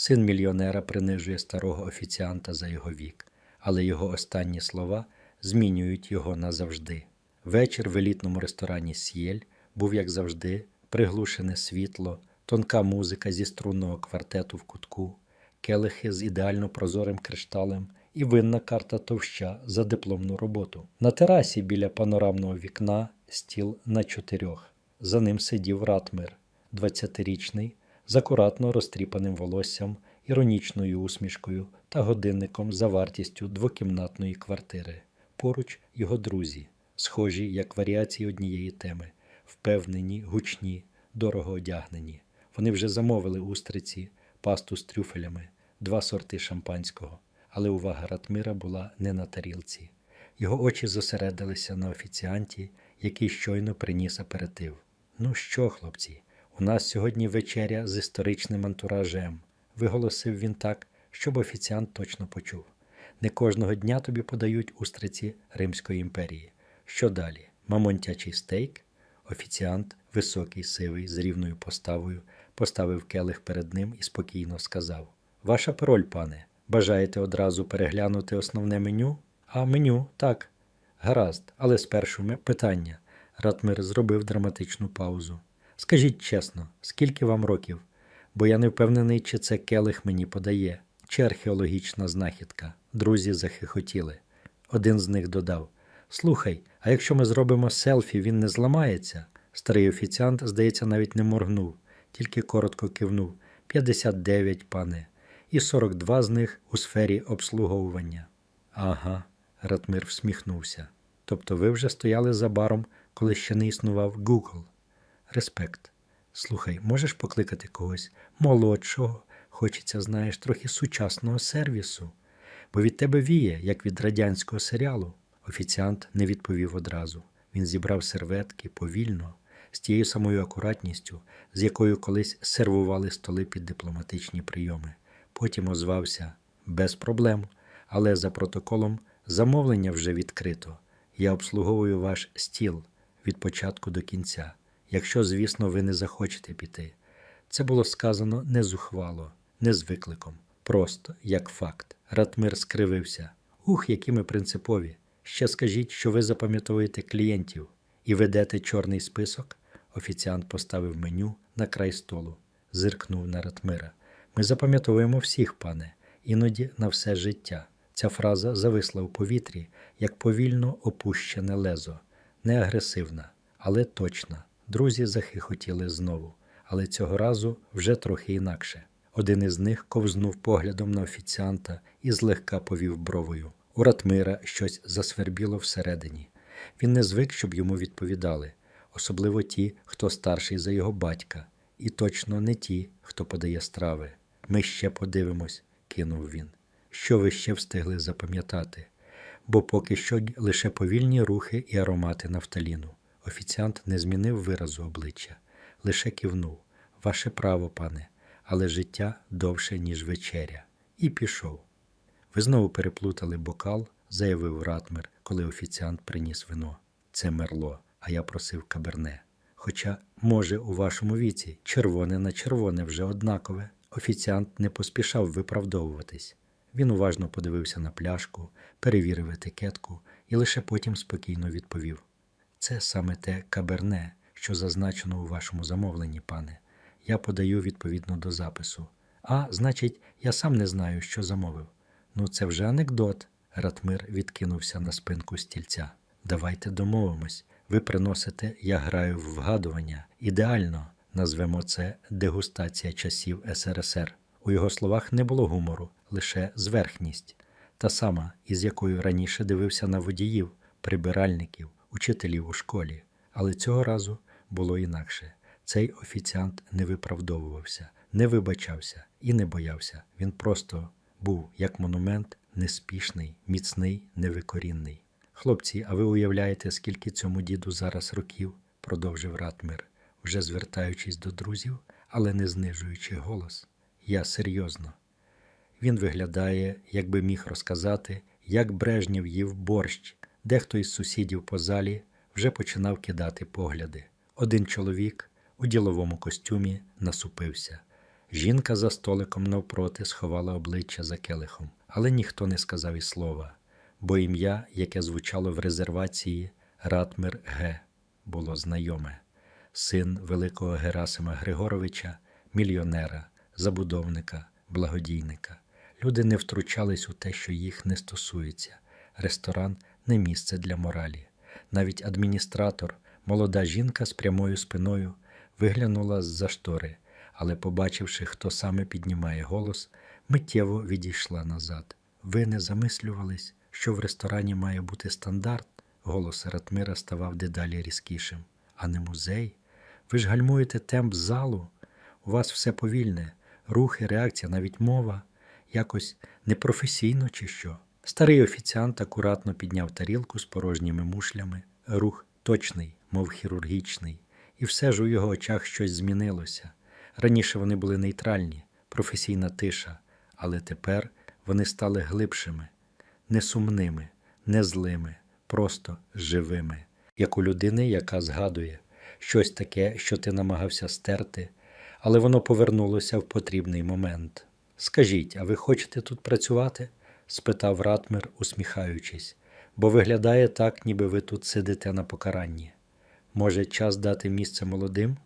Син мільйонера принижує старого офіціанта за його вік, але його останні слова змінюють його назавжди. Вечір в елітному ресторані Сієль був, як завжди, приглушене світло, тонка музика зі струнного квартету в кутку, келихи з ідеально прозорим кришталем і винна карта товща за дипломну роботу. На терасі біля панорамного вікна стіл на чотирьох. За ним сидів Ратмир, 20-річний, з акуратно розтріпаним волоссям, іронічною усмішкою та годинником за вартістю двокімнатної квартири. Поруч його друзі, схожі як варіації однієї теми, впевнені, гучні, дорого одягнені. Вони вже замовили устриці, пасту з трюфелями, два сорти шампанського, але увага Ратмира була не на тарілці. Його очі зосередилися на офіціанті, який щойно приніс аперитив. Ну що, хлопці, у нас сьогодні вечеря з історичним антуражем, виголосив він так, щоб офіціант точно почув. Не кожного дня тобі подають устриці Римської імперії. Що далі? Мамонтячий стейк? Офіціант, високий, сивий, з рівною поставою, поставив келих перед ним і спокійно сказав: Ваша пароль, пане. Бажаєте одразу переглянути основне меню? А меню, так. Гаразд, але спершу питання. Ратмир зробив драматичну паузу. Скажіть чесно, скільки вам років? Бо я не впевнений, чи це келих мені подає, чи археологічна знахідка. Друзі захихотіли. Один з них додав: Слухай, а якщо ми зробимо селфі, він не зламається? Старий офіціант, здається, навіть не моргнув, тільки коротко кивнув 59, пане, і 42 з них у сфері обслуговування. Ага, Ратмир всміхнувся. Тобто ви вже стояли за баром, коли ще не існував Google. Респект. Слухай, можеш покликати когось молодшого, хочеться, знаєш, трохи сучасного сервісу, бо від тебе віє, як від радянського серіалу. Офіціант не відповів одразу. Він зібрав серветки повільно, з тією самою акуратністю, з якою колись сервували столи під дипломатичні прийоми. Потім озвався без проблем, але за протоколом замовлення вже відкрито. Я обслуговую ваш стіл від початку до кінця, якщо, звісно, ви не захочете піти. Це було сказано не зухвало, не з викликом, просто як факт. Ратмир скривився. Ух, які ми принципові. Ще скажіть, що ви запам'ятовуєте клієнтів і ведете чорний список. Офіціант поставив меню на край столу, зиркнув на Ратмира. Ми запам'ятовуємо всіх, пане, іноді на все життя. Ця фраза зависла у повітрі, як повільно опущене лезо, не агресивна, але точна. Друзі захихотіли знову, але цього разу вже трохи інакше. Один із них ковзнув поглядом на офіціанта і злегка повів бровою. У Ратмира щось засвербіло всередині. Він не звик, щоб йому відповідали, особливо ті, хто старший за його батька, і точно не ті, хто подає страви. Ми ще подивимось, кинув він. Що ви ще встигли запам'ятати? Бо поки що лише повільні рухи і аромати нафталіну. Офіціант не змінив виразу обличчя, лише кивнув. Ваше право, пане, але життя довше, ніж вечеря. І пішов. Ви знову переплутали бокал, заявив Ратмер, коли офіціант приніс вино. Це мерло, а я просив каберне. Хоча, може, у вашому віці червоне на червоне вже однакове. Офіціант не поспішав виправдовуватись. Він уважно подивився на пляшку, перевірив етикетку і лише потім спокійно відповів: Це саме те каберне, що зазначено у вашому замовленні, пане. Я подаю відповідно до запису. А, значить, я сам не знаю, що замовив. Ну, це вже анекдот. Ратмир відкинувся на спинку стільця. Давайте домовимось. Ви приносите, я граю в вгадування. Ідеально назвемо це дегустація часів СРСР. У його словах не було гумору, лише зверхність, та сама, із якою раніше дивився на водіїв, прибиральників, учителів у школі. Але цього разу було інакше. Цей офіціант не виправдовувався, не вибачався і не боявся. Він просто був як монумент, неспішний, міцний, невикорінний. Хлопці, а ви уявляєте, скільки цьому діду зараз років? продовжив Ратмир, вже звертаючись до друзів, але не знижуючи голос. Я серйозно. Він виглядає, якби міг розказати, як Брежнєв їв борщ. Дехто із сусідів по залі вже починав кидати погляди. Один чоловік у діловому костюмі насупився. Жінка за столиком навпроти сховала обличчя за келихом, але ніхто не сказав і слова, бо ім'я, яке звучало в резервації Ратмир Г, було знайоме. Син великого Герасима Григоровича, мільйонера, забудовника, благодійника. Люди не втручались у те, що їх не стосується. Ресторан не місце для моралі. Навіть адміністратор, молода жінка з прямою спиною, виглянула з-за штори, але, побачивши, хто саме піднімає голос, миттєво відійшла назад. Ви не замислювались, що в ресторані має бути стандарт? Голос Ратмира ставав дедалі різкішим. А не музей? Ви ж гальмуєте темп залу. У вас все повільне, рухи, реакція, навіть мова. Якось непрофесійно чи що. Старий офіціант акуратно підняв тарілку з порожніми мушлями. Рух точний, мов хірургічний, і все ж у його очах щось змінилося. Раніше вони були нейтральні, професійна тиша, але тепер вони стали глибшими, не сумними, не злими, просто живими, як у людини, яка згадує щось таке, що ти намагався стерти, але воно повернулося в потрібний момент. Скажіть, а ви хочете тут працювати? Спитав Ратмир, усміхаючись, бо виглядає так, ніби ви тут сидите на покаранні. Може, час дати місце молодим?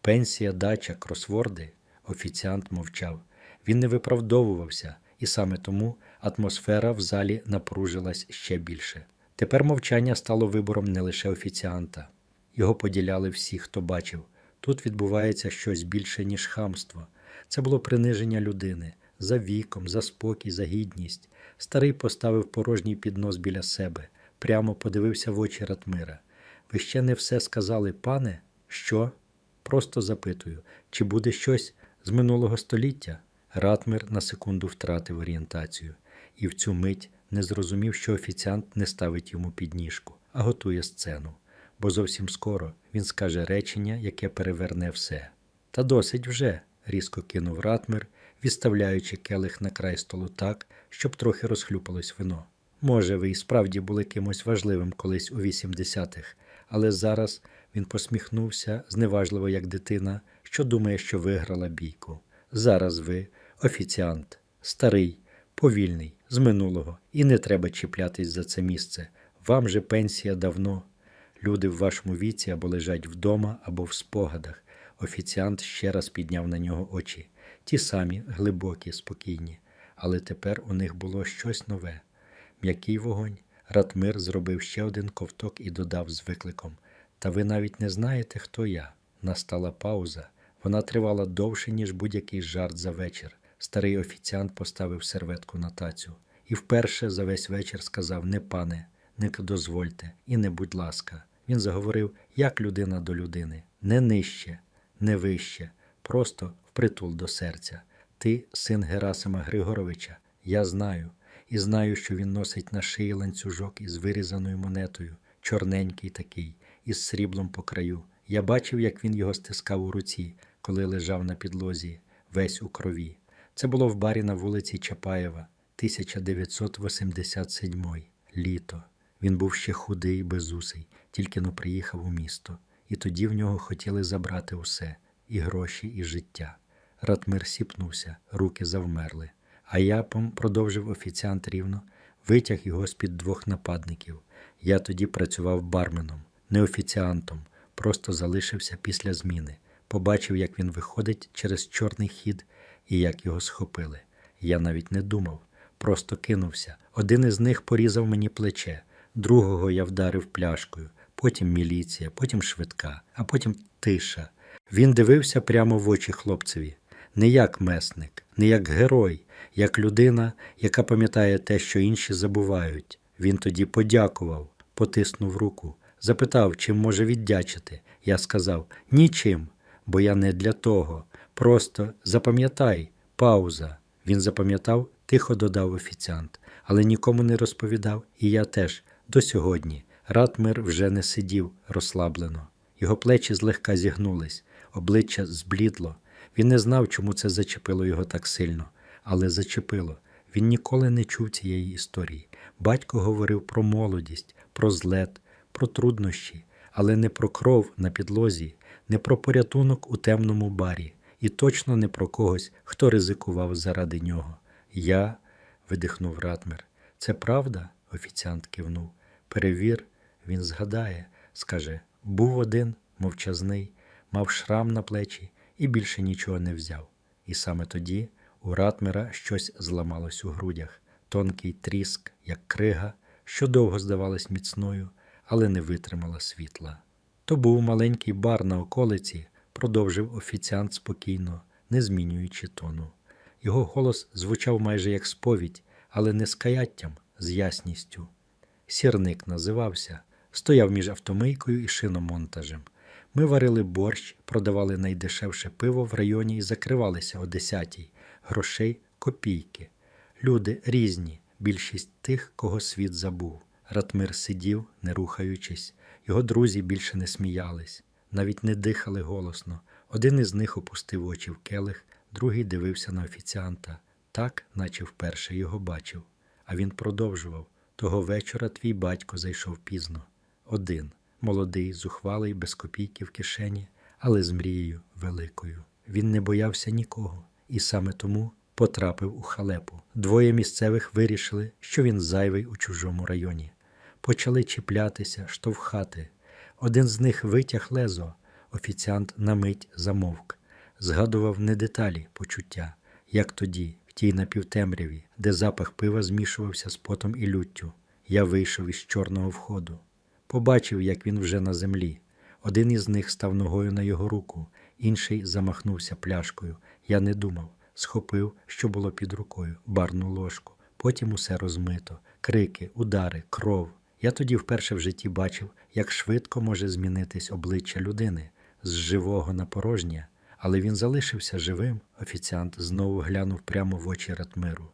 Пенсія, дача, кросворди. Офіціант мовчав. Він не виправдовувався, і саме тому атмосфера в залі напружилась ще більше. Тепер мовчання стало вибором не лише офіціанта. Його поділяли всі, хто бачив. Тут відбувається щось більше, ніж хамство. Це було приниження людини за віком, за спокій, за гідність. Старий поставив порожній піднос біля себе, прямо подивився в очі Ратмира. Ви ще не все сказали, пане? Що? Просто запитую, чи буде щось з минулого століття? Ратмир на секунду втратив орієнтацію і в цю мить не зрозумів, що офіціант не ставить йому підніжку, а готує сцену. Бо зовсім скоро він скаже речення, яке переверне все. Та досить вже, різко кинув Ратмир, відставляючи келих на край столу так, щоб трохи розхлюпалось вино. Може, ви і справді були кимось важливим колись у 80-х, але зараз він посміхнувся зневажливо, як дитина, що думає, що виграла бійку. Зараз ви офіціант, старий, повільний, з минулого, і не треба чіплятись за це місце. Вам же пенсія давно. Люди в вашому віці або лежать вдома, або в спогадах. Офіціант ще раз підняв на нього очі. Ті самі, глибокі, спокійні, але тепер у них було щось нове. М'який вогонь. Ратмир зробив ще один ковток і додав з викликом: Та ви навіть не знаєте, хто я. Настала пауза. Вона тривала довше, ніж будь-який жарт за вечір. Старий офіціант поставив серветку на тацю і вперше за весь вечір сказав: Не пане, не дозвольте і не будь ласка. Він заговорив як людина до людини, не нижче, не вище, просто впритул до серця. Ти, син Герасима Григоровича, я знаю, і знаю, що він носить на шиї ланцюжок із вирізаною монетою, чорненький такий, із сріблом по краю. Я бачив, як він його стискав у руці, коли лежав на підлозі, весь у крові. Це було в барі на вулиці Чапаєва, 1987 літо. Він був ще худий, безусий, тільки но приїхав у місто, і тоді в нього хотіли забрати усе і гроші, і життя. Ратмир сіпнувся, руки завмерли. А я, продовжив офіціант рівно, витяг його з-під двох нападників. Я тоді працював барменом, не офіціантом, просто залишився після зміни. Побачив, як він виходить через чорний хід і як його схопили. Я навіть не думав, просто кинувся. Один із них порізав мені плече, другого я вдарив пляшкою, потім міліція, потім швидка, а потім тиша. Він дивився прямо в очі хлопцеві, не як месник, не як герой, як людина, яка пам'ятає те, що інші забувають. Він тоді подякував, потиснув руку, запитав, чим може віддячити. Я сказав нічим, бо я не для того. Просто запам'ятай, пауза. Він запам'ятав, тихо додав офіціант, але нікому не розповідав, і я теж до сьогодні. Ратмир вже не сидів розслаблено. Його плечі злегка зігнулись, обличчя зблідло. Він не знав, чому це зачепило його так сильно, але зачепило. Він ніколи не чув цієї історії. Батько говорив про молодість, про злет, про труднощі, але не про кров на підлозі, не про порятунок у темному барі. і точно не про когось, хто ризикував заради нього. Я, видихнув Ратмер. Це правда? офіціант кивнув. Перевір, він згадає, скаже, був один, мовчазний, мав шрам на плечі і більше нічого не взяв. І саме тоді у Ратмера щось зламалось у грудях, тонкий тріск, як крига, що довго здавалась міцною, але не витримала світла. То був маленький бар на околиці, продовжив офіціант спокійно, не змінюючи тону. Його голос звучав майже як сповідь, але не з каяттям, з ясністю. Сірник називався, стояв між автомийкою і шиномонтажем. Ми варили борщ, продавали найдешевше пиво в районі і закривалися о десятій. Грошей копійки. Люди різні, більшість тих, кого світ забув. Ратмир сидів, не рухаючись, його друзі більше не сміялись, навіть не дихали голосно. Один із них опустив очі в келих, другий дивився на офіціанта, так, наче вперше його бачив. А він продовжував того вечора твій батько зайшов пізно. Один, молодий, зухвалий, без копійки в кишені, але з мрією великою. Він не боявся нікого, і саме тому потрапив у халепу. Двоє місцевих вирішили, що він зайвий у чужому районі. Почали чіплятися, штовхати. Один з них витяг лезо. Офіціант на мить замовк, згадував не деталі почуття, як тоді, в тій напівтемряві, де запах пива змішувався з потом і люттю. Я вийшов із чорного входу. Побачив, як він вже на землі. Один із них став ногою на його руку, інший замахнувся пляшкою. Я не думав, схопив, що було під рукою, барну ложку. Потім усе розмито, крики, удари, кров. Я тоді вперше в житті бачив, як швидко може змінитись обличчя людини з живого на порожнє, але він залишився живим. Офіціант знову глянув прямо в очі Ратмиру.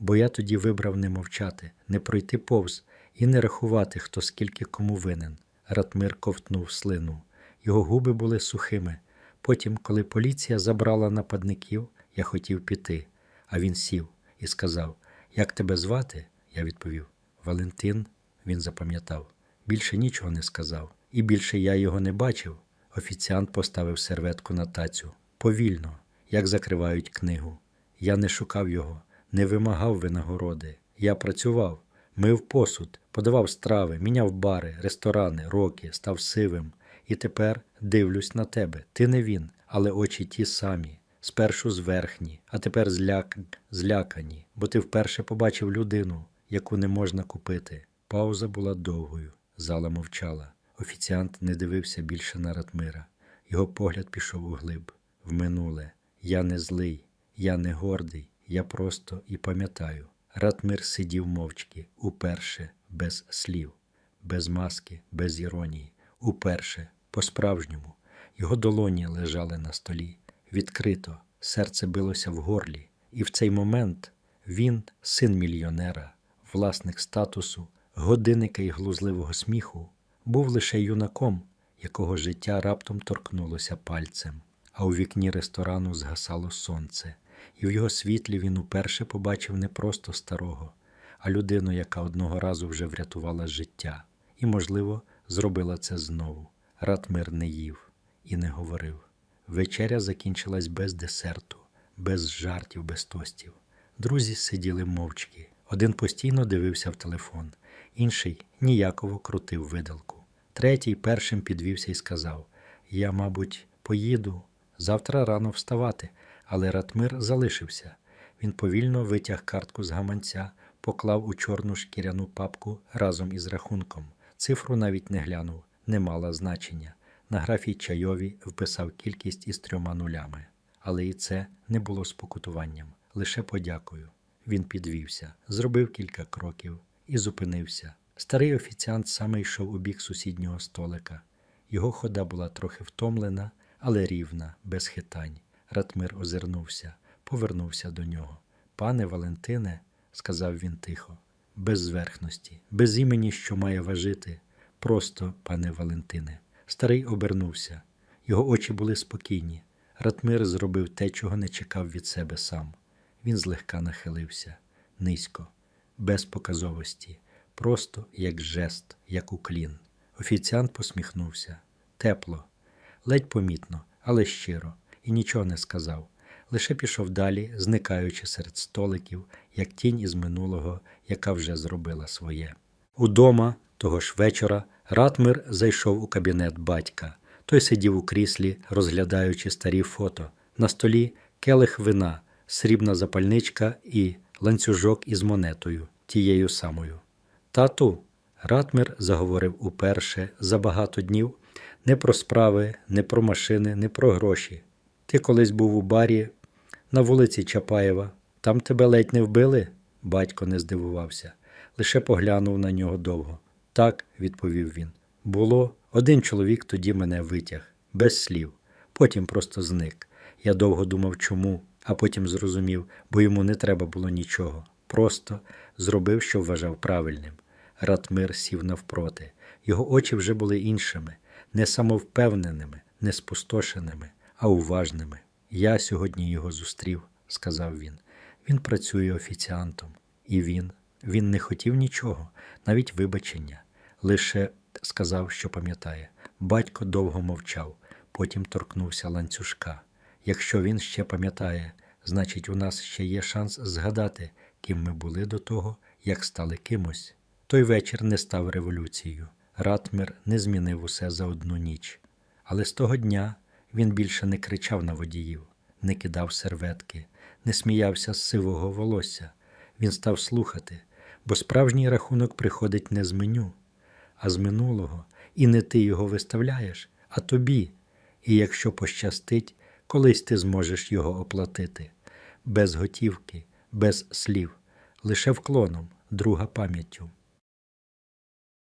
Бо я тоді вибрав не мовчати, не пройти повз і не рахувати, хто скільки кому винен. Ратмир ковтнув слину. Його губи були сухими. Потім, коли поліція забрала нападників, я хотів піти, а він сів і сказав: Як тебе звати? Я відповів: Валентин. Він запам'ятав. Більше нічого не сказав, і більше я його не бачив. Офіціант поставив серветку на тацю. Повільно, як закривають книгу. Я не шукав його, не вимагав винагороди. Я працював, мив посуд, подавав страви, міняв бари, ресторани, роки, став сивим. І тепер дивлюсь на тебе. Ти не він, але очі ті самі. Спершу зверхні, а тепер зляк... злякані, бо ти вперше побачив людину, яку не можна купити. Пауза була довгою. Зала мовчала. Офіціант не дивився більше на Ратмира. Його погляд пішов у глиб, в минуле. Я не злий, я не гордий, я просто і пам'ятаю. Ратмир сидів мовчки, уперше, без слів, без маски, без іронії, уперше, по-справжньому. Його долоні лежали на столі. Відкрито, серце билося в горлі, і в цей момент він, син мільйонера, власник статусу, годинника й глузливого сміху, був лише юнаком, якого життя раптом торкнулося пальцем, а у вікні ресторану згасало сонце, і в його світлі він уперше побачив не просто старого, а людину, яка одного разу вже врятувала життя, і, можливо, зробила це знову. Ратмир не їв і не говорив. Вечеря закінчилась без десерту, без жартів, без тостів. Друзі сиділи мовчки. Один постійно дивився в телефон, інший ніяково крутив видалку. Третій першим підвівся і сказав: Я, мабуть, поїду завтра рано вставати, але Ратмир залишився. Він повільно витяг картку з гаманця, поклав у чорну шкіряну папку разом із рахунком. Цифру навіть не глянув, не мала значення. На графі чайові вписав кількість із трьома нулями. Але і це не було спокутуванням, лише подякою. Він підвівся, зробив кілька кроків і зупинився. Старий офіціант саме йшов у бік сусіднього столика. Його хода була трохи втомлена, але рівна, без хитань. Ратмир озирнувся, повернувся до нього. Пане Валентине, сказав він тихо, без зверхності, без імені, що має важити, просто, пане Валентине. Старий обернувся. Його очі були спокійні. Ратмир зробив те, чого не чекав від себе сам. Він злегка нахилився, низько, без показовості, просто як жест, як уклін. Офіціант посміхнувся. Тепло, ледь помітно, але щиро. І нічого не сказав. Лише пішов далі, зникаючи серед столиків, як тінь із минулого, яка вже зробила своє. Удома того ж вечора Ратмир зайшов у кабінет батька. Той сидів у кріслі, розглядаючи старі фото. На столі келих вина, срібна запальничка і ланцюжок із монетою, тією самою. Тату, Ратмир заговорив уперше за багато днів не про справи, не про машини, не про гроші. Ти колись був у барі на вулиці Чапаєва. Там тебе ледь не вбили? Батько не здивувався, лише поглянув на нього довго. Так, відповів він. Було, один чоловік тоді мене витяг, без слів. Потім просто зник. Я довго думав, чому, а потім зрозумів, бо йому не треба було нічого. Просто зробив, що вважав правильним. Ратмир сів навпроти. Його очі вже були іншими, не самовпевненими, не спустошеними, а уважними. Я сьогодні його зустрів, сказав він. Він працює офіціантом. І він, він не хотів нічого, навіть вибачення. Лише сказав, що пам'ятає. Батько довго мовчав, потім торкнувся ланцюжка. Якщо він ще пам'ятає, значить, у нас ще є шанс згадати, ким ми були до того, як стали кимось. Той вечір не став революцією. Ратмир не змінив усе за одну ніч. Але з того дня він більше не кричав на водіїв, не кидав серветки, не сміявся з сивого волосся. Він став слухати, бо справжній рахунок приходить не з меню, а з минулого, і не ти його виставляєш, а тобі. І якщо пощастить, колись ти зможеш його оплатити. Без готівки, без слів, лише вклоном, друга пам'яттю.